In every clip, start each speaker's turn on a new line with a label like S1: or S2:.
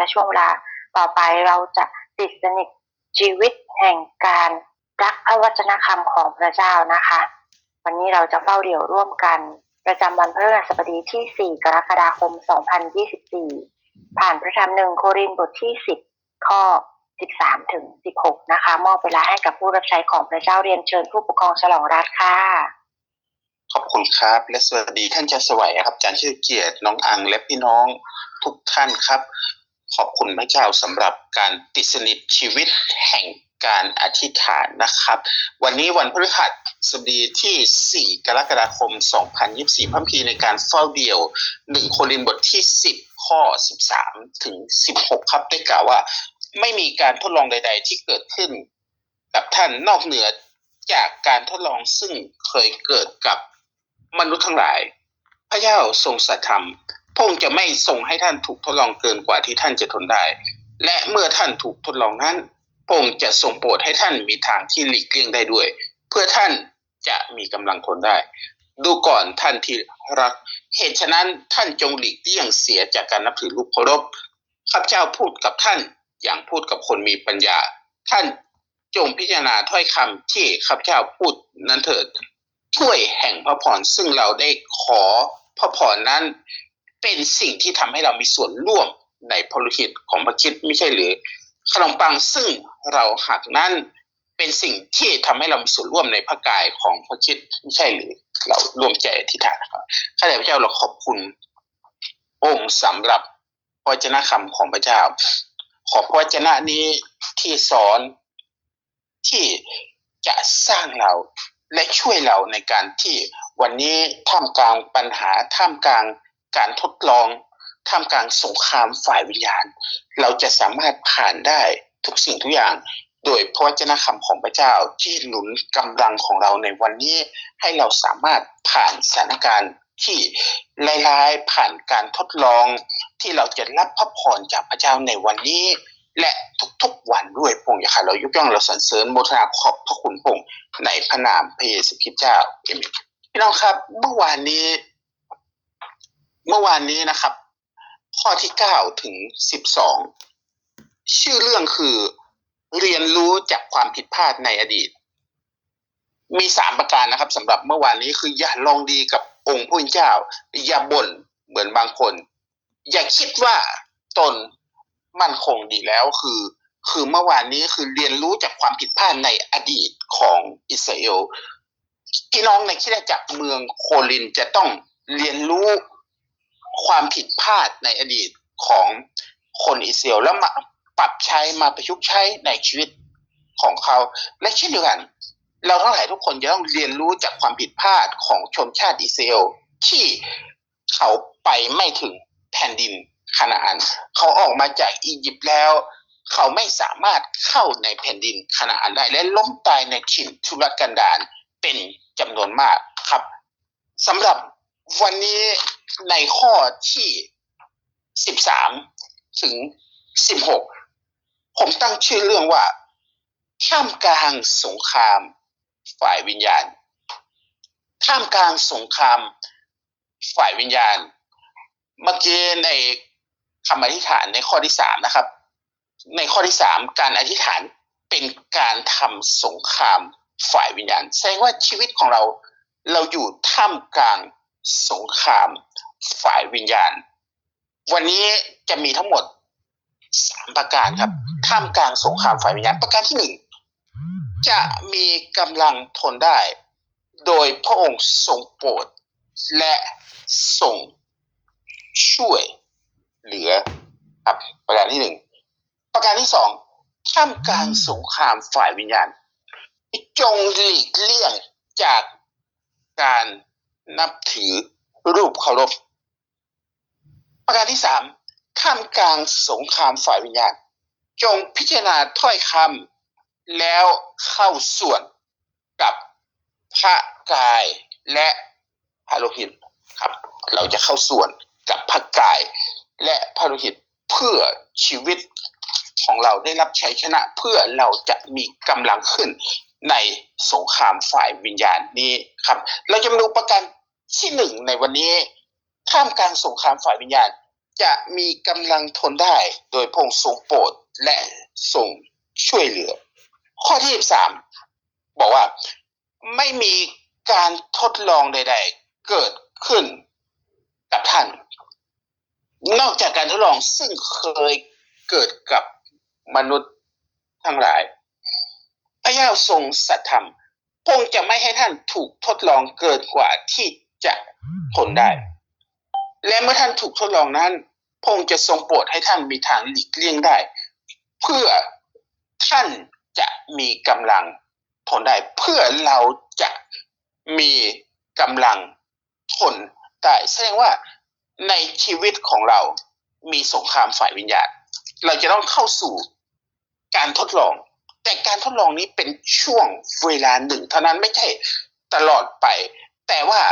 S1: และช่วงเวลาต่อไปเราจะติดสนิทชีวิตแห่งการรักพระวจนะคำของพระเจ้านะคะ วันนี้เราจะเฝ้าเดี่ยวร่วมกัน ประจำวันพฤหัสบดีที่ 4 กรกฎาคม 2024 ผ่านพระธรรมหนึ่งโครินธ์บทที่ 10 ข้อ 13 ถึง 16 นะคะ มอบเวลาให้กับผู้รับใช้ของพระเจ้าเรียนเชิญผู้ปกครองฉลองรัฐค่ะ
S2: ขอบคุณครับ และสวัสดีท่านเจ้าสวัยครับอาจารย์ชื่อเกียรติน้องอังและพี่น้องทุกท่านครับ อบคุณพระเจ้าสำหรับการติดสนิทชีวิตแห่งการอธิษฐานนะครับ วันนี้วันพฤหัสบดีที่ 4 กรกฎาคม 2024พระพีในการเฝ้าเดี่ยว 1 โครินบทที่ 10 ข้อ 13 ถึง 16 ครับได้กล่าวว่า ไม่มีการทดลองใด ๆ ที่เกิดขึ้น กับท่านนอกเหนือจากการทดลองซึ่งเคยเกิดกับมนุษย์ทั้งหลาย พระเจ้าทรงสัตย์ธรรม ระองค์จะไม่ทรงให้ท่านถูกทดลองเกินกว่าที่ท่านจะทนได้ และเมื่อท่านถูกทดลองนั้นพระองค์จะทรงโปรดให้ท่านมีทางที่หลีกเลี่ยงได้ด้วย เพื่อท่านจะมีกำลังทนได้ ดูก่อนท่านที่รัก เหตุฉะนั้นท่านจงหลีกเลี่ยงเสียจากการนับถือรูปเคารพข้าพเจ้าพูดกับท่านอย่างพูดกับคนมีปัญญา ท่านจงพิจารณาถ้อยคำที่ข้าพเจ้าพูดนั้นเถิดถ้วยแห่งพระพรซึ่งเราได้ขอพระพรนั้น เป็นสิ่งที่ทำให้เรามีส่วนร่วมในพลคิดของพระคิดไม่ใช่หรือขนมปังซึ่งเราหักนั้นเป็นสิ่งที่ทำให้เรามีส่วนร่วมในพระกายของพระคิดไม่ใช่หรือเราร่วมใจอธิษฐานครับข้าแต่พระเจ้าเราขอบคุณองค์สำหรับพระวจนะคำของพระเจ้า ขอพระวจนะนี้ที่สอนที่จะสร้างเราและช่วยเราในการที่วันนี้ท่ามกลางปัญหาท่ามกลาง การทดลองท่ามกลางสงครามฝ่ายวิญญาณ เราจะสามารถผ่านได้ทุกสิ่งทุกอย่าง โดยพระวจนะคำของพระเจ้าที่หนุนกำลังของเราในวันนี้ ให้เราสามารถผ่านสถานการณ์ที่ร้ายๆผ่านการทดลองที่เราจะรับพระพรจากพระเจ้าในวันนี้ และทุกๆวันด้วยพงศ์ยาค่ะเรายกย่องเราสรรเสริญโมทนาขอบพระคุณพงศ์ในพระนามพระเยซูคริสต์เจ้าเอเมนพี่น้องครับเมื่อวานนี้ เมื่อวานนี้นะครับ ข้อที่เก้าถึงสิบสองชื่อเรื่องคือเรียนรู้จากความผิดพลาดในอดีต มีสามประการนะครับสำหรับเมื่อวานนี้คืออย่าลองดีกับองค์ผู้เป็นเจ้า อย่าบ่นเหมือนบางคน อย่าคิดว่าตนมั่นคงดีแล้วคือ คือเมื่อวานนี้คือเรียนรู้จากความผิดพลาดในอดีตของอิสราเอลพี่น้องในคิดจักรเมืองโคลินจะต้องเรียนรู้ ความผิดพลาดในอดีตของคนอิสราเอลแล้วมาปรับใช้มาประยุกต์ใช้ในชีวิตของเขา และเช่นเดียวกัน เราทั้งหลายทุกคนจะต้องเรียนรู้จากความผิดพลาดของชนชาติอิสราเอลที่เขาไปไม่ถึงแผ่นดินคานาอัน เขาออกมาจากอียิปต์แล้ว เขาไม่สามารถเข้าในแผ่นดินคานาอันได้ และล้มตายในถิ่นทุรกันดารเป็นจำนวนมากครับสำหรับ วันนี้ในข้อที่13ถึง16ผมตั้งชื่อเรื่องว่าท่ามกลางสงครามฝ่ายวิญญาณ ท่ามกลางสงครามฝ่ายวิญญาณ เมื่อกี้ในคำอธิษฐานในข้อที่สามนะครับ ในข้อที่สามการอธิษฐานเป็นการทำสงครามฝ่ายวิญญาณ แสดงว่าชีวิตของเราเราอยู่ท่ามกลาง สงครามฝ่ายวิญญาณ วันนี้จะมีทั้งหมดสามประการครับท่ามกลางสงครามฝ่ายวิญญาณประการที่หนึ่งจะมีกำลังทนได้ โดยพระองค์ทรงโปรดและทรงช่วยเหลือครับ ประการที่หนึ่งประการที่สองท่ามกลางสงครามฝ่ายวิญญาณ จงหลีกเลี่ยงจากการ นับถือรูปเคารพ ประการที่สามท่ามกลางสงครามฝ่ายวิญญาณ จงพิจารณาถ้อยคำแล้วเข้าส่วนกับพระกายและพระโลหิตครับ เราจะเข้าส่วนกับพระกายและพระโลหิตเพื่อชีวิตของเราได้รับชัยชนะเพื่อเราจะมีกำลังขึ้น ในสงครามฝ่ายวิญญาณนี้ครับ เราจะมาดูประการที่หนึ่งในวันนี้ท่ามกลางสงครามฝ่ายวิญญาณ จะมีกำลังทนได้โดยพงค์ทรงโปรดและทรงช่วยเหลือ ข้อที่สามบอกว่าไม่มีการทดลองใด ๆ เกิดขึ้นกับท่าน นอกจากการทดลองซึ่งเคยเกิดกับมนุษย์ทั้งหลาย จ้าทรงสัตธรรมพงจะไม่ให้ท่านถูกทดลองเกินกว่าที่จะทนได้ และเมื่อท่านถูกทดลองนั้น พงจะทรงโปรดให้ท่านมีทางหลีกเลี่ยงได้ เพื่อท่านจะมีกำลังทนได้ เพื่อเราจะมีกำลังทนได้แสดงว่าในชีวิตของเรามีสงครามฝ่ายวิญญาณ เราจะต้องเข้าสู่การทดลอง แต่การทดลองนี้เป็นช่วงเวลาหนึ่งเท่านั้นไม่ใช่ตลอดไป แต่ว่า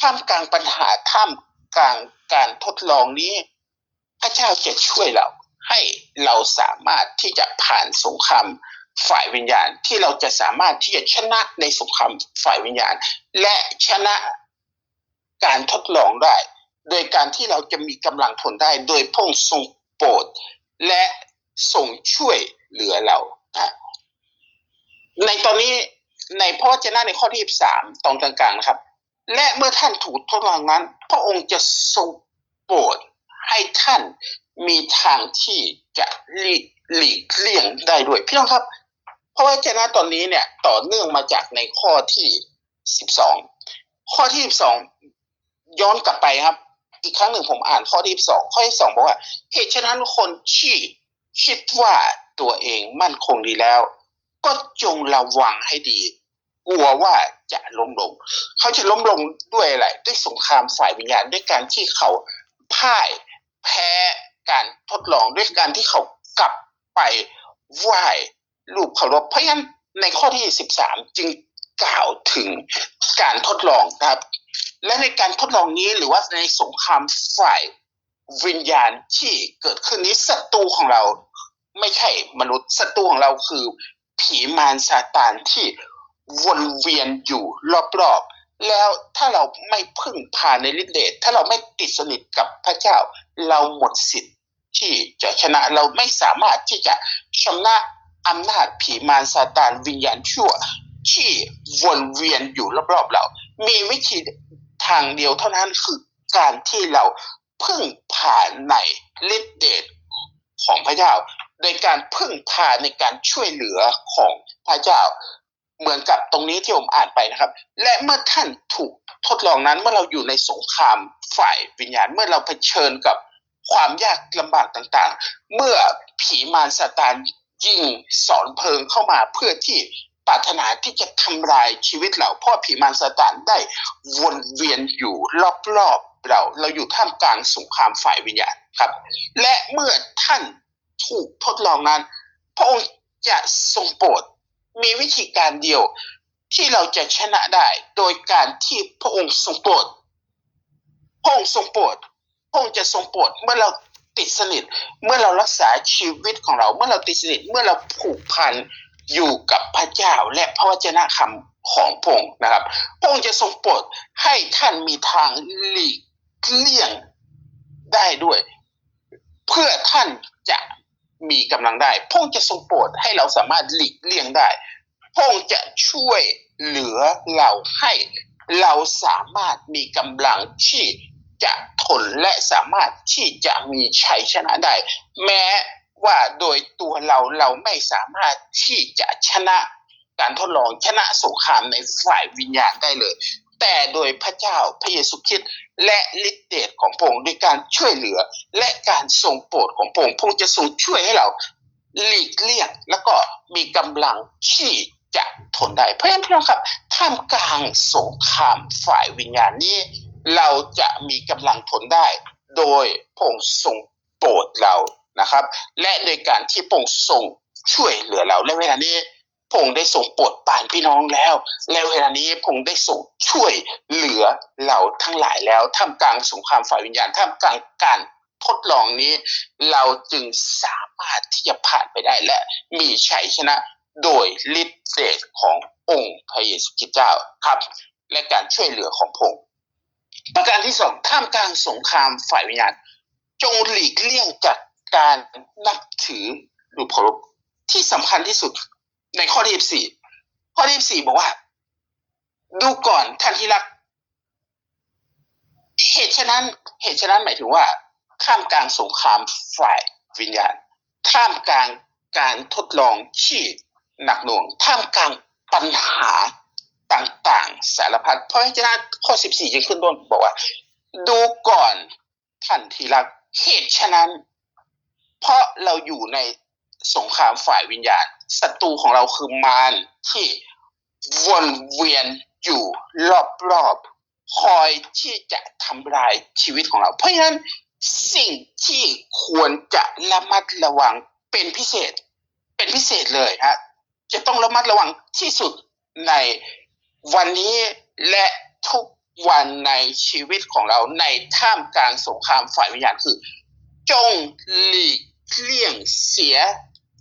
S2: ท่ามกลางปัญหาท่ามกลางการทดลองนี้ พระเจ้าจะช่วยเราให้เราสามารถที่จะผ่านสงครามฝ่ายวิญญาณที่เราจะสามารถที่จะชนะในสงครามฝ่ายวิญญาณ และชนะการทดลองได้ โดยการที่เราจะมีกำลังทนได้ โดยพงทรงโปรดและทรงช่วยเหลือเรานะ ในตอนนี้ในพระวจนะในข้อที่สามตอนกลางๆนะครับ และเมื่อท่านถูกทดลองนั้น พระองค์จะทรงโปรดให้ท่านมีทางที่จะหลีกหลีกเลี่ยงได้ด้วยพี่น้องครับ เพราะว่าเจนะตอนนี้เนี่ยต่อเนื่องมาจากในข้อที่สิบสองข้อที่สิบสองย้อนกลับไปครับ อีกครั้งหนึ่งผมอ่านข้อที่สิบสองข้อที่สองบอกว่าเหตุฉะนั้นคนที่คิดว่าตัวเองมั่นคงดีแล้ว ก็จงระวังให้ดี กลัวว่าจะล้มลง เขาจะล้มลงด้วยอะไร ด้วยสงครามฝ่ายวิญญาณด้วยการที่เขาพ่ายแพ้การทดลองด้วยการที่เขากลับไปไหว้รูปเคารพเพราะฉะนั้นในข้อที่13จึงกล่าวถึงการทดลองนะครับ และในการทดลองนี้หรือว่าในสงครามฝ่ายวิญญาณที่เกิดขึ้นนี้ศัตรูของเราไม่ใช่มนุษย์ศัตรูของเราคือ ผีมารซาตานที่วนเวียนอยู่รอบๆ แล้วถ้าเราไม่พึ่งพาในฤทธิ์เดชถ้าเราไม่ติดสนิทกับพระเจ้า เราหมดสิทธิ์ที่จะชนะเราไม่สามารถที่จะชนะอำนาจผีมารซาตานวิญญาณชั่ว ที่วนเวียนอยู่รอบๆเรา มีวิธีทางเดียวเท่านั้นคือการที่เราพึ่งพานในฤทธิ์เดชของพระเจ้า โดยการพึ่งพาในการช่วยเหลือของพระเจ้า เหมือนกับตรงนี้ที่ผมอ่านไปนะครับ และเมื่อท่านถูกทดลองนั้นเมื่อเราอยู่ในสงครามฝ่ายวิญญาณเมื่อเราเผชิญกับความยากลำบากต่างๆ เมื่อผีมารซาตานยิงสอนเพลิงเข้ามาเพื่อที่ปรารถนาที่จะทำลายชีวิตเราเพราะผีมารซาตานได้วนเวียนอยู่รอบๆเราเราอยู่ท่ามกลางสงครามฝ่ายวิญญาณครับ และเมื่อท่าน ถูกทดลองนั้น พระองค์จะทรงโปรดมีวิธีการเดียวที่เราจะชนะได้โดยการที่พระองค์ทรงโปรดพระองค์ทรงโปรดพระองค์จะทรงโปรดเมื่อเราติดสนิท เมื่อเรารักษาชีวิตของเรา เมื่อเราติดสนิท เมื่อเราผูกพันอยู่กับพระเจ้าและพระวจนะคำของพระองค์นะครับ พระองค์จะทรงโปรดให้ท่านมีทางหลีกเลี่ยงได้ด้วย เพื่อท่านจะ มีกำลังได้ พระองค์จะทรงโปรดให้เราสามารถหลีกเลี่ยงได้ พระองค์จะช่วยเหลือเราให้เราสามารถมีกำลังที่จะทนและสามารถที่จะมีชัยชนะได้ แม้ว่าโดยตัวเราเราไม่สามารถที่จะชนะการทดลองชนะสงครามในฝ่ายวิญญาณได้เลย แต่โดยพระเจ้าพระเยซูคริสต์และฤทธิเดชของพระองค์ด้วยการช่วยเหลือ และการทรงโปรดของพระองค์พระองค์จะทรงช่วยให้เราหลีกเลี่ยงแล้วก็มีกำลังที่จะทนได้ เพราะฉะนั้นพี่น้องครับท่ามกลางสงครามฝ่ายวิญญาณนี้ เราจะมีกำลังทนได้ โดยพระองค์ทรงโปรดเรานะครับ และโดยการที่พระองค์ทรงช่วยเหลือเราและเวลานี้ พงค์ได้ทรงโปรดปานพี่น้องแล้ว และเวลานี้พงค์ได้ทรงช่วยเหลือเราทั้งหลายแล้วท่ามกลางสงครามฝ่ายวิญญาณท่ามกลางการทดลองนี้ เราจึงสามารถที่จะผ่านไปได้และมีชัยชนะโดยฤทธิ์เดชขององค์พระเยซูคริสต์เจ้าครับ และการช่วยเหลือของพงค์ประการที่สองท่ามกลางสงครามฝ่ายวิญญาณจงหลีกเลี่ยงจากการนับถือหรูปเคารพที่สำคัญที่สุด ในข้อที่สี่ข้อที่สี่บอกว่า ดูก่อนท่านที่รัก เหตุฉะนั้น เหตุฉะนั้นหมายถึงว่าท่ามกลางสงครามฝ่ายวิญญาณท่ามกลางการทดลองที่หนักหน่วงท่ามกลางปัญหาต่างๆ สารพัดเพราะฉะนั้นข้อ14ยังขึ้นต้นบอกว่า ดูก่อนท่านที่รักเหตุฉะนั้น เพราะเราอยู่ในสงครามฝ่ายวิญญาณ ศัตรูของเราคือมารที่วนเวียนอยู่รอบๆ คอยที่จะทำลายชีวิตของเรา เพราะฉะนั้นสิ่งที่ควรจะระมัดระวังเป็นพิเศษ เป็นพิเศษเลยฮะจะต้องระมัดระวังที่สุดในวันนี้และทุกวันในชีวิตของเราในท่ามกลางสงครามฝ่ายวิญญาณคือ จงหลีกเลี่ยงเสีย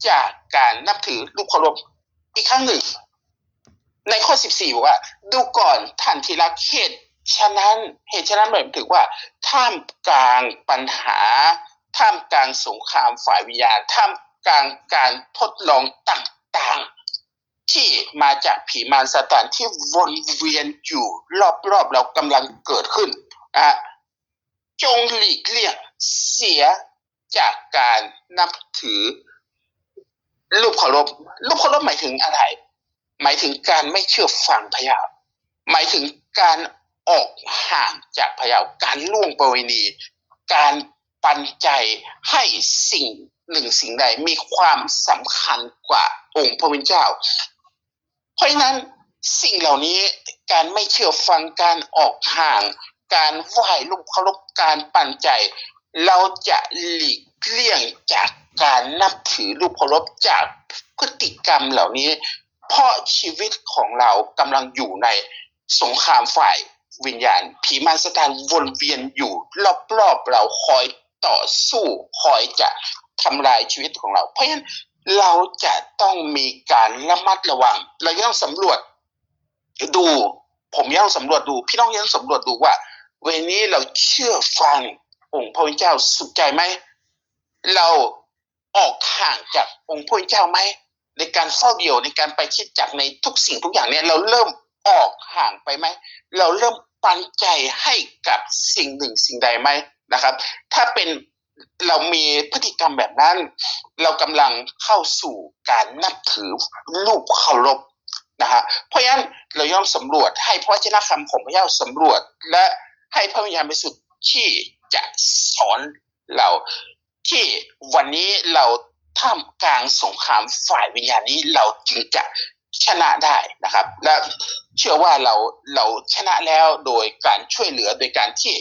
S2: จากการนับถือรูปเคารพอีกครั้งหนึ่ง ในข้อ 14บอกว่า ดูก่อนท่านที่รักเหตุฉะนั้นเหตุฉะนั้นหมายถึงว่า ท่ามกลางปัญหา ท่ามกลางสงครามฝ่ายวิญญาณท่ามกลางการทดลองต่างๆ ที่มาจากผีมารซาตานที่วนเวียนอยู่รอบๆเรากำลังเกิดขึ้นนะจงหลีกเลี่ยงเสียจากการนับถือ รูปเคารพรูปเคารพหมายถึงอะไร หมายถึงการไม่เชื่อฟังพระเจ้าหมายถึงการออกห่างจากพระเจ้าการล่วงประเวณี การปันใจให้สิ่งหนึ่งสิ่งใดมีความสำคัญกว่าองค์พระวิญเจ้า เพราะฉะนั้นสิ่งเหล่านี้การไม่เชื่อฟังการออกห่าง การไหว้รูปเคารพการปันใจ เราจะหลีกเลี่ยงจาก การนับถือรูปเคารพจากพฤติกรรมเหล่านี้ เพราะชีวิตของเรากำลังอยู่ในสงครามฝ่ายวิญญาณ ผีมารสถานวนเวียนอยู่รอบๆเราคอยต่อสู้คอยจะทำลายชีวิตของเรา เพราะฉะนั้นเราจะต้องมีการระมัดระวัง เราต้องสำรวจดู ผมยังต้องสำรวจดู พี่น้องยังต้องสำรวจดูว่า เวลานี้เราเชื่อฟังองค์พระเจ้าสุดใจไหม เรา ออกห่างจากองค์พระเจ้าไหมในการเฝ้าเดี่ยวในการไปคิดจักในทุกสิ่งทุกอย่างเนี่ยเราเริ่มออกห่างไปไหม เราเริ่มปันใจให้กับสิ่งหนึ่งสิ่งใดไหมนะครับ ถ้าเป็นเรามีพฤติกรรมแบบนั้น เรากำลังเข้าสู่การนับถือรูปเคารพนะฮะเพราะฉะนั้นเราย่อมสำรวจให้พระวจนะคำของพระเจ้าสำรวจ และให้พระวิญญาณบริสุทธิ์ที่จะสอนเรา ที่วันนี้เราท่ามกลางสงครามฝ่ายวิญญาณนี้เราจึงจะชนะได้นะครับ และเชื่อว่าเราเราชนะแล้วโดยการช่วยเหลือโดยการที่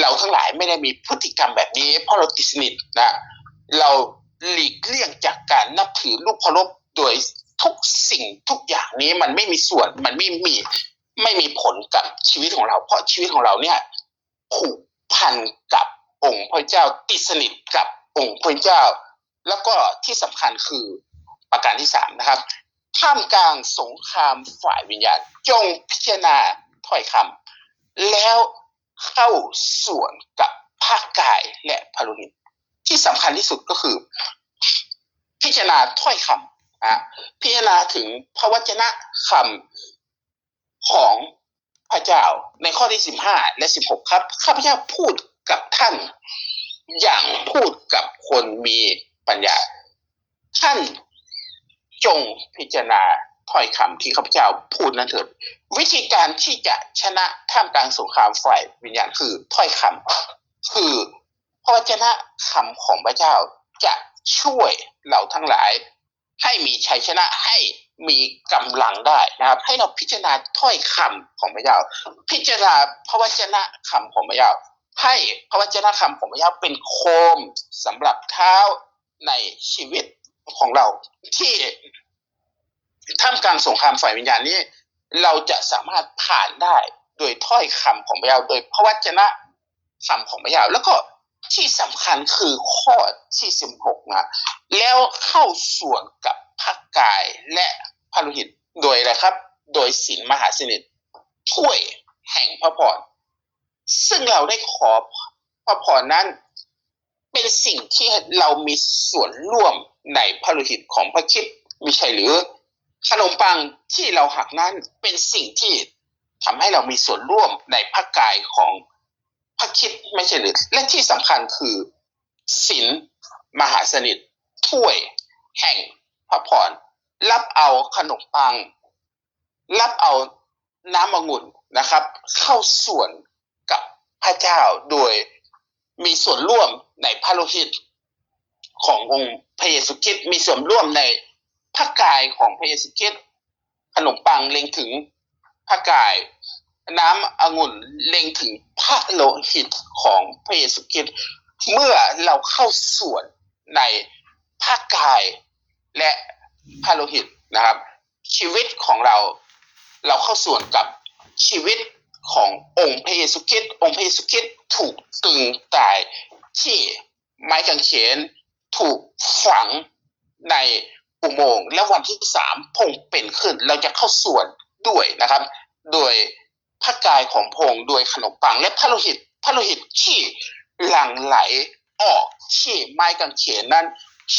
S2: เราทั้งหลายไม่ได้มีพฤติกรรมแบบนี้ เพราะเราติดสนิทนะเราหลีกเลี่ยงจากการนับถือรูปเคารพโดยทุกสิ่งทุกอย่างนี้มันไม่มีส่วนมันไม่มีไม่มีผลกับชีวิตของเรา เพราะชีวิตของเราเนี่ยผูกพันกับ องค์พระเจ้าติดสนิทกับองค์พระเจ้า แล้วก็ที่สำคัญคือประการที่สามนะครับท่ามกลางสงครามฝ่ายวิญญาณ จงพิจารณาถ้อยคำแล้วเข้าส่วนกับภาคกายและพลุนิตที่สำคัญที่สุดก็คือ พิจารณาถ้อยคำนะพิจารณาถึงพระวจนะคำของพระเจ้าในข้อที่สิบห้าและสิบหกครับข้าพเจ้าพูด กับท่าน อย่างพูดกับคนมีปัญญา ท่านจงพิจารณาถ้อยคำที่ข้าพเจ้าพูดนั้นเถิดวิธีการที่จะชนะท่ามกลางสงครามฝ่ายวิญญาณคือถ้อยคำคือพระวจนะคำของพระเจ้าจะช่วยเราทั้งหลาย ให้มีชัยชนะให้มีกำลังได้นะครับ ให้เราพิจารณาถ้อยคำของพระเจ้า พิจารณาพระวจนะคำของพระเจ้า ให้พระวจนะคำของพระเจ้าเป็นโคมสำหรับเท้าในชีวิตของเรา ที่ท่ามกลางสงครามฝ่ายวิญญาณนี้ เราจะสามารถผ่านได้โดยถ้อยคำของพระเจ้าโดยพระวจนะคำของพระเจ้าแล้วก็ที่สำคัญคือข้อที่สิบหกนะแล้วเข้าส่วนกับพระกายและพระโลหิตโดยอะไรครับ โดยศีลมหาสนิทถ้วยแห่งพระพร ซึ่งเราได้ขอพระพรนั้น เป็นสิ่งที่เรามีส่วนร่วมในพระโลหิตของพระคิดมิใช่หรือขนมปังที่เราหักนั้นเป็นสิ่งที่ทำให้เรามีส่วนร่วมในพระกายของพระคิดไม่ใช่หรือ และที่สำคัญคือศีลมหาสนิทถ้วยแห่งพระพรรับเอาขนมปัง รับเอาน้ำองุ่นนะครับ เข้าส่วน พระเจ้าโดยมีส่วนร่วมในพระโลหิตขององค์พระเยซูคริสต์มีส่วนร่วมในพระกายของพระเยซูคริสต์ขนมปังเล็งถึงพระกาย น้ำองุ่นเล็งถึงพระโลหิตของพระเยซูคริสต์เมื่อเราเข้าส่วนในพระกายและพระโลหิตนะครับ ชีวิตของเราเราเข้าส่วนกับชีวิต ขององค์พระเยซูคริสต์องค์พระเยซูคริสต์ถูกตึงตายที่ไม้กางเขนถูกฝังในอุโมงค์และวันที่สามพงเป็นขึ้น เราจะเข้าส่วนด้วยนะครับ โดยพระกายของพงโดยขนมปัง และพระโลหิตพระโลหิตที่หลั่งไหลออกที่ไม้กางเขนนั้น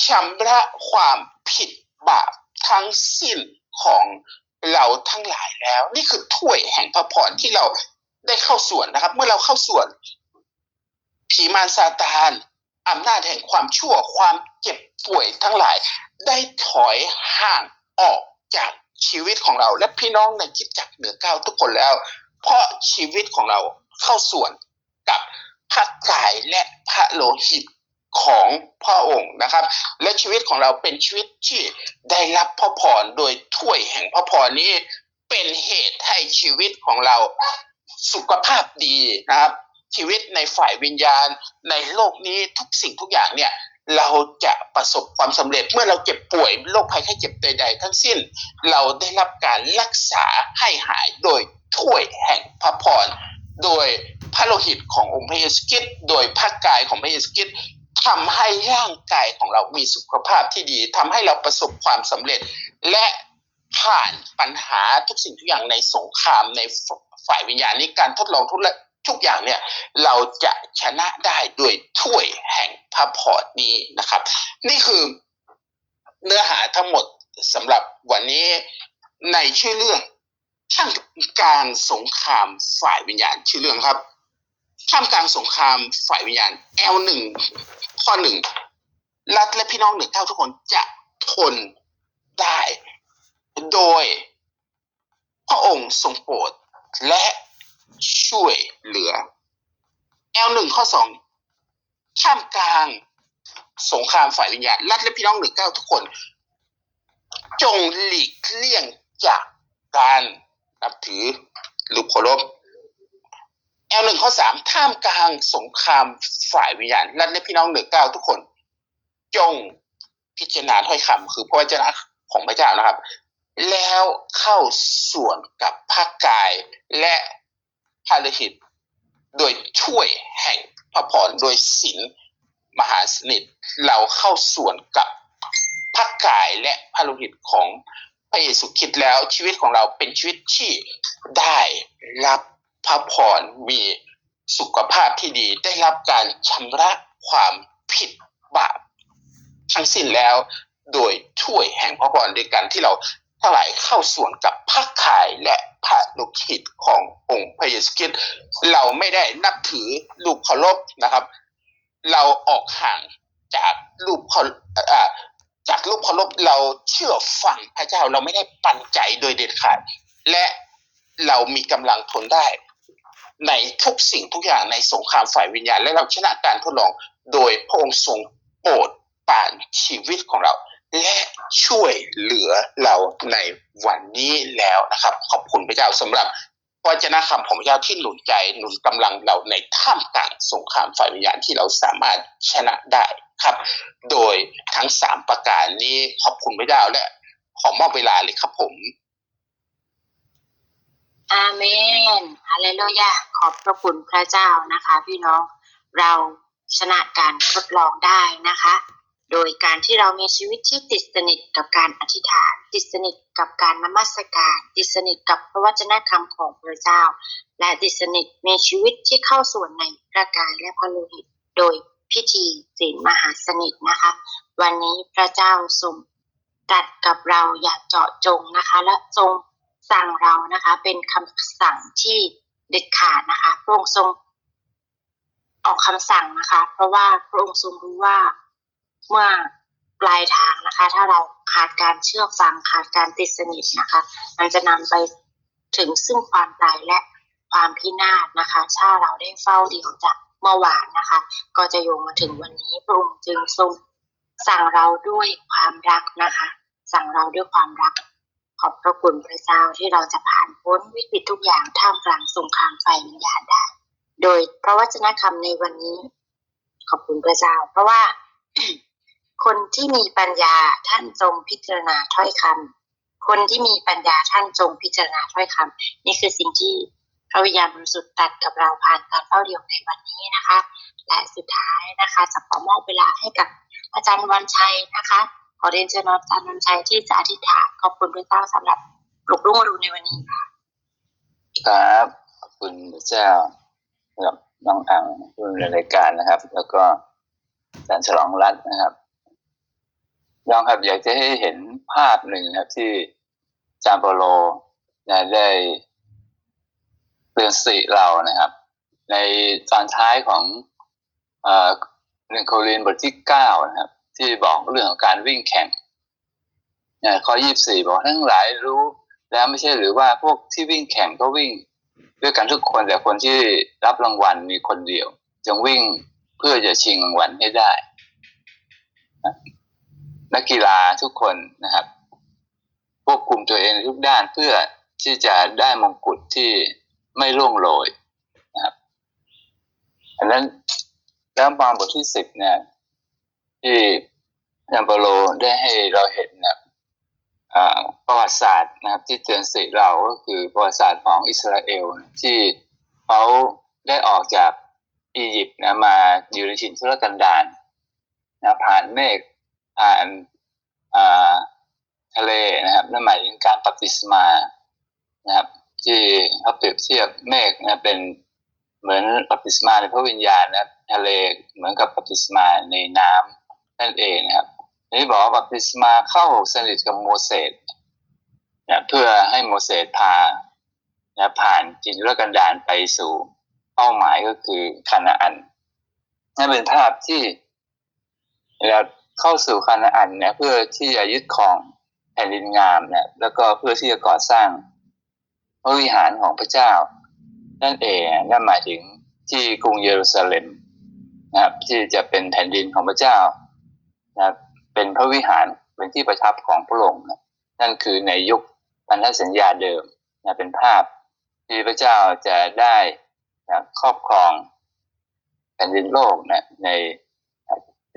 S2: ชำระความผิดบาปทั้งสิ้นของ เราทั้งหลายแล้ว นี่คือถ้วยแห่งพระพรที่เราได้เข้าส่วนนะครับ เมื่อเราเข้าส่วน ผีมารซาตานอำนาจแห่งความชั่วความเจ็บป่วยทั้งหลาย ได้ถอยห่างออกจากชีวิตของเรา และพี่น้องในคิดจักรเหนือเก้าทุกคนแล้ว เพราะชีวิตของเราเข้าส่วนกับพระกายและพระโลหิต ของพระองค์นะครับ และชีวิตของเราเป็นชีวิตที่ได้รับพระพรโดยถ้วยแห่งพระพรนี้เป็นเหตุให้ชีวิตของเราสุขภาพดีนะครับ ชีวิตในฝ่ายวิญญาณ ในโลกนี้ทุกสิ่งทุกอย่างเนี่ยเราจะประสบความสำเร็จเมื่อเราเจ็บป่วยโรคภัยไข้เจ็บใดๆทั้งสิ้น เราได้รับการรักษาให้หายโดยถ้วยแห่งพระพรโดยพระโลหิตขององค์พระเยซูคริสต์โดยพระกายของพระเยซูคริสต์ ทำให้ร่างกายของเรามีสุขภาพที่ดีทำให้เราประสบความสำเร็จ และผ่านปัญหาทุกสิ่งทุกอย่างในสงครามในฝ่ายวิญญาณนี้การทดลองทุกทุกอย่างเนี่ยเราจะชนะได้ด้วยถ้วยแห่งพระพรนี้นะครับ นี่คือเนื้อหาทั้งหมดสำหรับวันนี้ในชื่อเรื่องท่ามกลางสงครามฝ่ายวิญญาณชื่อเรื่องครับ ท่ามกลางสงครามฝ่ายวิญญาณ L หนึ่งข้อหนึ่งรัฐและพี่น้องหนึ่งเท่าทุกคนจะทนได้ โดยพระองค์ทรงโปรดและช่วยเหลือ L หนึ่งข้อสองท่ามกลางสงครามฝ่ายวิญญาณรัฐและพี่น้องหนึ่งเก้าทุกคน จงหลีกเลี่ยงจากการนับถือหรือเคารพ L หนึ่งข้อสามท่ามกลางสงครามฝ่ายวิญญาณรัฐและพี่น้องหนึ่งเก้าทุกคน จงพิจารณาถ้อยคำคือพระวจนะของพระเจ้านะครับ แล้วเข้าส่วนกับพระกายและพระฤหิต โดยช่วยแห่งพระพรโดยศีลมหาสนิท เราเข้าส่วนกับพระกายและพระโลหิตของพระเยซูคริสต์แล้วชีวิตของเราเป็นชีวิตที่ได้รับ พระพรมีสุขภาพที่ดีได้รับการชำระความผิดบาปทั้งสิ้นแล้ว โดยช่วยแห่งพระพรด้วยกันที่เราทั้งหลายเข้าส่วนกับพระกายและพระโลหิตขององค์พระเยซูคริสต์เราไม่ได้นับถือรูปเคารพนะครับ เราออกห่างจากรูปเคารอ่าจากรูปเคารพเราเชื่อฟังพระเจ้าเราไม่ได้ปันใจโดยเด็ดขาด และเรามีกำลังทนได้ ในทุกสิ่งทุกอย่างในสงครามฝ่ายวิญญาณ และเราชนะการทดลองโดยพระองค์ทรงโปรดปานชีวิตของเรา และช่วยเหลือเราในวันนี้แล้วนะครับ ขอบคุณพระเจ้าสำหรับพระเจ้าคำของพระเจ้าที่หนุนใจหนุนกำลังเราในท่ามกลางสงครามฝ่ายวิญญาณที่เราสามารถชนะได้ครับ โดยทั้งสามประการนี้ขอบคุณพระเจ้าและขอมอบเวลาเลยครับผม
S1: อาเมนฮาเลลูยาขอบพระคุณพระเจ้านะคะ พี่น้องเราชนะการทดลองได้นะคะ โดยการที่เรามีชีวิตที่ติดสนิทกับการอธิษฐาน ติดสนิทกับการนมัสการ ติดสนิทกับพระวจนะคำของพระเจ้า และติดสนิทมีชีวิตที่เข้าส่วนในพระกายและพระโลหิต โดยพิธีศีลมหาสนิทนะคะ วันนี้พระเจ้าทรงตัดกับเราอย่างเจาะจงนะคะ และทรง สั่งเรานะคะ เป็นคำสั่งที่เด็ดขาดนะคะ พระองค์ทรงออกคำสั่งนะคะ เพราะว่าพระองค์ทรงรู้ว่าเมื่อปลายทางนะคะ ถ้าเราขาดการเชื่อฟังขาดการติดสนิทนะคะ มันจะนำไปถึงซึ่งความตายและความพินาศนะคะ ถ้าเราได้เฝ้าเดียวจากเมื่อวานนะคะ ก็จะโยงมาถึงวันนี้พระองค์จึงทรงสั่งเราด้วยความรักนะคะ สั่งเราด้วยความรัก ขอบพระคุณพระเจ้าที่เราจะผ่านพ้นวิกฤตทุกอย่างท่ามกลางสงครามไฟวิญญาณได้ โดยพระวจนะคำในวันนี้ ขอบคุณพระเจ้า เพราะว่า คนที่มีปัญญาท่านจงพิจารณาถ้อยคำคนที่มีปัญญาท่านจงพิจารณาถ้อยคำนี่คือสิ่งที่พระวิญญาณบริสุทธิ์ตัดกับเราผ่านการเฝ้าเดี่ยวในวันนี้นะคะ และสุดท้ายนะคะจะขอมอบเวลาให้กับอาจารย์วันชัยนะคะ อเรียนเชิญอาจารย์วันชัยที่จะอธิษฐานขอบคุณพระเจ้าสำหรับปลุกรุ่งอรุณในวันนี้ค่ะ
S3: ครับขอบคุณพระเจ้าสำหรับน้องอังผู้ดำเนรายการนะครับ แล้วก็อาจารย์ฉลองรัตน์นะครับน้องครับอยากจะให้เห็นภาพหนึ่งครับที่จารย์เปโลได้เตือนสติเรานะครับ ในตอนท้ายของเอ่อหนึ่งโครินบทที่เก้านะครับ ที่บอกเรื่องของการวิ่งแข่งนะข้อยี่สี่บอกทั้งหลายรู้ แล้วไม่ใช่หรือว่าพวกที่วิ่งแข่งก็วิ่ง ด้วยกันทุกคนแต่คนที่รับรางวัลมีคนเดียวจงวิ่งเพื่อจะชิงรางวัลให้ได้นักกีฬาทุกคนนะครับควบคุมตัวเองทุกด้านเพื่อที่จะได้มงกุฎที่ไม่ร่วงโรยนะครับอันนั้นแล้วมาบทที่สิบเนี่ย ที่ยัมเปโลได้ให้เราเห็นนะครับประวัติศาสตร์นะครับ ที่เตือนสติเราก็คือประวัติศาสตร์ของอิสราเอล ที่เขาได้ออกจากอียิปต์นะมาอยู่ในถิ่นทุรกันดารนะผ่านเมฆผ่านาทะเลนะครับนั่นหมายถึงการปฏิสมานะครับ ที่เขาเปรียบเทียบเมฆนะเป็นเหมือนปฏิสมาในพระวิญญาณนะทะเลเหมือนกับปฏิสมาในน้ำ นั่นเองนะครับนี่บอกว่าบัพติศมาเข้าสนิทกับโมเสสนะเพื่อให้โมเสสพานะผ่านจินรกันดารไปสู่เป้าหมายก็คือคานาอันนั่นเป็นภาพที่เราเข้าสู่คานาอันเนี่ยเพื่อที่จะยึดครองแผ่นดินงามนะแล้วก็เพื่อที่จะก่อสร้างพระวิหารของพระเจ้า นั่นเองนั่นหมายถึงที่กรุงเยรูซาเล็มนะครับที่จะเป็นแผ่นดินของพระเจ้า นะเป็นพระวิหารเป็นที่ประทับของพระองค์นะนั่นคือในยุคพันธสัญญาเดิมนะเป็นภาพที่พระเจ้าจะได้นะครอบครองแผ่นดินโลกนะใน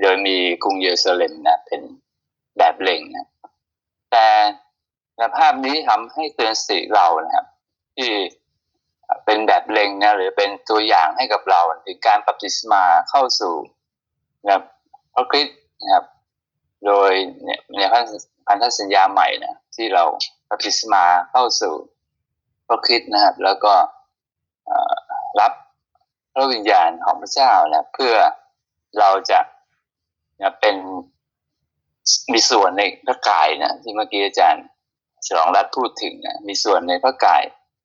S3: โดยมีกรุงเยรูซาเล็มนะเป็นแบบเล็งนะแต่ภาพนี้ทำให้เตือนสติเรานะครับ ที่เป็นแบบเล็งนะหรือเป็นตัวอย่างให้กับเราถึงการปฏิสมาเข้าสู่นะพระคริสต์ นะครับ โดยเนี่ยในพันธสัญญาใหม่นะที่เราปฏิสมาเข้าสู่พระคริสต์นะครับ แล้วก็รับพระวิญญาณของพระเจ้านะเพื่อเราจะนะเป็นมีส่วนในพระกายนะที่เมื่อกี้อาจารย์ฉลองรัฐพูดถึงนะมีส่วนในพระกาย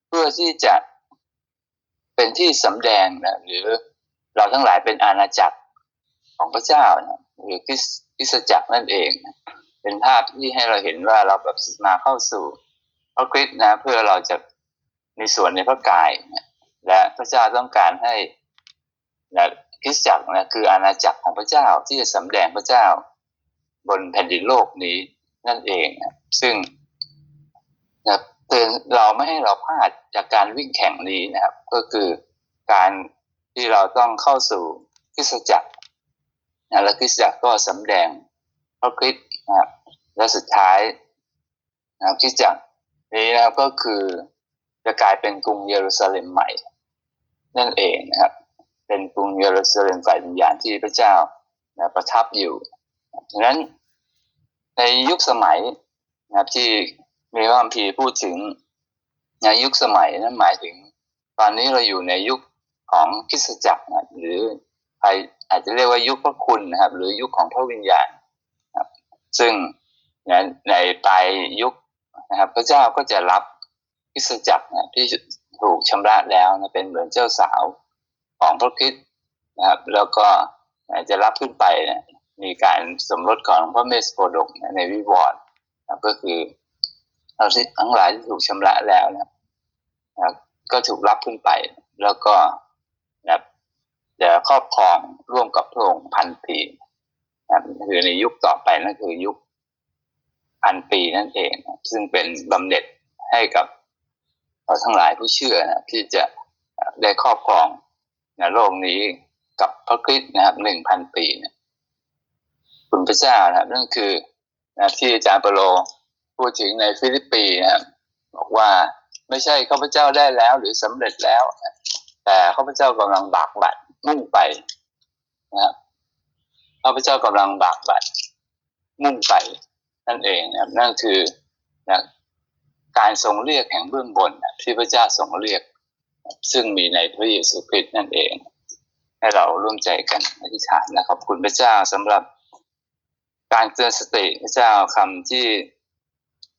S3: เพื่อที่จะเป็นที่สำแดงนะหรือเราทั้งหลายเป็นอาณาจักรของพระเจ้านะ หรือคริสคริสตจักรนั่นเอง เป็นภาพที่ให้เราเห็นว่าเราแบบมาเข้าสู่พระคริสต์นะ เพื่อเราจะมีส่วนในพระกายนะและพระเจ้าต้องการให้นะคริสตจักรนะคืออาณาจักรของพระเจ้าที่จะสำแดงพระเจ้า บนแผ่นดินโลกนี้นั่นเองนะซึ่งนะเตือนเราไม่ให้เราพลาดจากการวิ่งแข่งนี้นะครับ ก็คือการที่เราต้องเข้าสู่คริสตจักร นะและคริสตจักรก็สำแดงพระคริสต์นะครับและสุดท้ายนะครับคริสตจักรนี้นะครับก็คือจะกลายเป็นกรุงเยรูซาเล็มใหม่ นั่นเองนะครับ เป็นกรุงเยรูซาเล็มฝ่ายวิญญาณที่พระเจ้านะประทับอยู่ดังนั้นในยุคสมัยนะครับที่มีพระคัมภีร์พูดถึงในยุคสมัยนั้นหมายถึง ตอนนี้เราอยู่ในยุคของคริสตจักรนะหรือ อาจจะเรียกว่ายุคพระคุณนะครับ หรือยุคของพระวิญญาณครับ ซึ่งในในปลายยุคนะครับ พระเจ้าก็จะรับคริสจักรนะที่ถูกชำระแล้วนะเป็นเหมือนเจ้าสาวของพระคริสต์นะครับ แล้วก็จะรับขึ้นไปนะมีการสมรสของพระเมสโปดกนะในวิวรณ์นะก็คือเราทั้งหลายที่ถูกชำระแล้วนะนะก็ถูกรับขึ้นไป แล้วก็ จะครอบครองร่วมกับพระองค์พันปีนะครับคือในยุคต่อไปนั่นคือยุคพันปีนั่นเอง ซึ่งเป็นบำเหน็จให้กับเราทั้งหลายผู้เชื่อนะที่จะได้ครอบครองในโลกนี้กับพระคริสต์นะครับหนึ่งพันปีนะคุณพระเจ้านะครับนั่นคือนะที่อาจารย์เปโลพูดถึงในฟิลิปปีนะครับบอกว่าไม่ใช่ข้าพเจ้าได้แล้วหรือสำเร็จแล้ว แต่ข้าพเจ้ากำลังบากบั่น มุ่งไปนะครับข้าพเจ้ากำลังบากบั่นมุ่งไปนั่นเองนะครับนั่นคือนะการทรงเรียกแห่งเบื้องบนนะที่พระเจ้าทรงเรียก ซึ่งมีในพระเยซูคริสต์นั่นเอง ให้เราร่วมใจกันอธิษฐานนะขอบคุณพระเจ้าสำหรับการเตือนสติพระเจ้าคำที่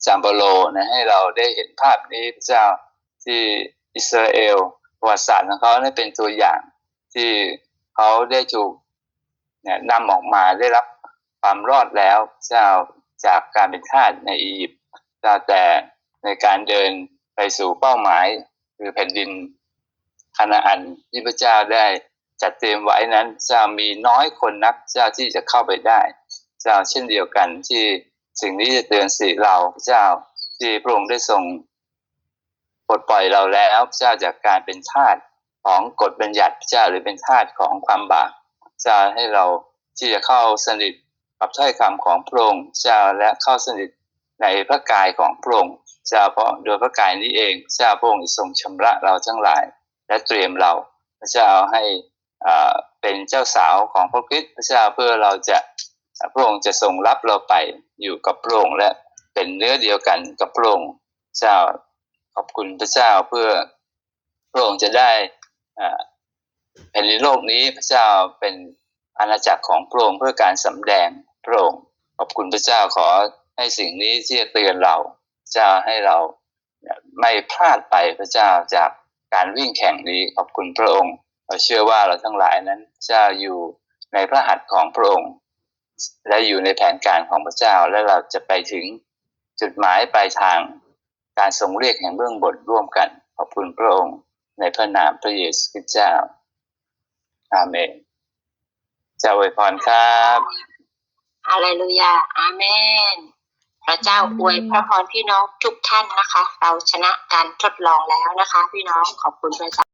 S3: จามโบโลนะให้เราได้เห็นภาพนี้พระเจ้าที่อิสราเอลประวัติศาสตร์ของเขาได้เป็นตัวอย่าง ที่เขาได้ถูกเนี่ยนำออกมาได้รับความรอดแล้วเจ้าจากการเป็นทาสในอียิปต์เจ้าแต่ในการเดินไปสู่เป้าหมาย คือแผ่นดินคานาอันที่พระเจ้าได้จัดเตรียมไว้นั้นเจ้ามีน้อยคนนักเจ้าที่จะเข้าไปได้ เจ้าเช่นเดียวกันที่สิ่งนี้จะเตือนสิเราเจ้าที่พระองค์ได้ทรงปลดปล่อยเราแล้วเจ้าจากการเป็นทาส ของกฎบัญญัติพระเจ้าหรือเป็นทาสของความบาปพระเจ้าให้เราที่จะเข้าสนิทกับถ้อยคำของพระองค์พระเจ้าและเข้าสนิทในพระกายของพระองค์พระเจ้าเพราะโดยพระกายนี้เองพระเจ้าพระองค์ทรงชำระเราทั้งหลาย และเตรียมเราพระเจ้าให้อ่าเป็นเจ้าสาวของพระคริสต์พระเจ้าเพื่อเราจะพระองค์จะทรงรับเราไปอยู่กับพระองค์และเป็นเนื้อเดียวกันกับพระองค์เจ้าขอบคุณพระเจ้าเพื่อพระองค์จะได้ แผ่นดินโลกนี้พระเจ้าเป็นอาณาจักรของพระองค์เพื่อการสำแดงพระองค์ขอบคุณพระเจ้าขอให้สิ่งนี้ที่จะเตือนเราเจ้าให้เราไม่พลาดไปพระเจ้าจากการวิ่งแข่งนี้ขอบคุณพระองค์ เราเชื่อว่าเราทั้งหลายนั้นเจ้าอยู่ในพระหัตถ์ของพระองค์ และอยู่ในแผนการของพระเจ้าและเราจะไปถึงจุดหมายปลายทางการทรงเรียกแห่งเบื้องบนร่วมกัน ขอบคุณพระองค์ ในพระนามพระเยซูคริสต์เจ้า อาเมนเจ้าอวยพรครับ
S1: ฮาเลลูยา อาเมน พระเจ้าอวยพระพรพี่น้องทุกท่านนะคะ เราชนะการทดลองแล้วนะคะ พี่น้องขอบคุณพระเจ้า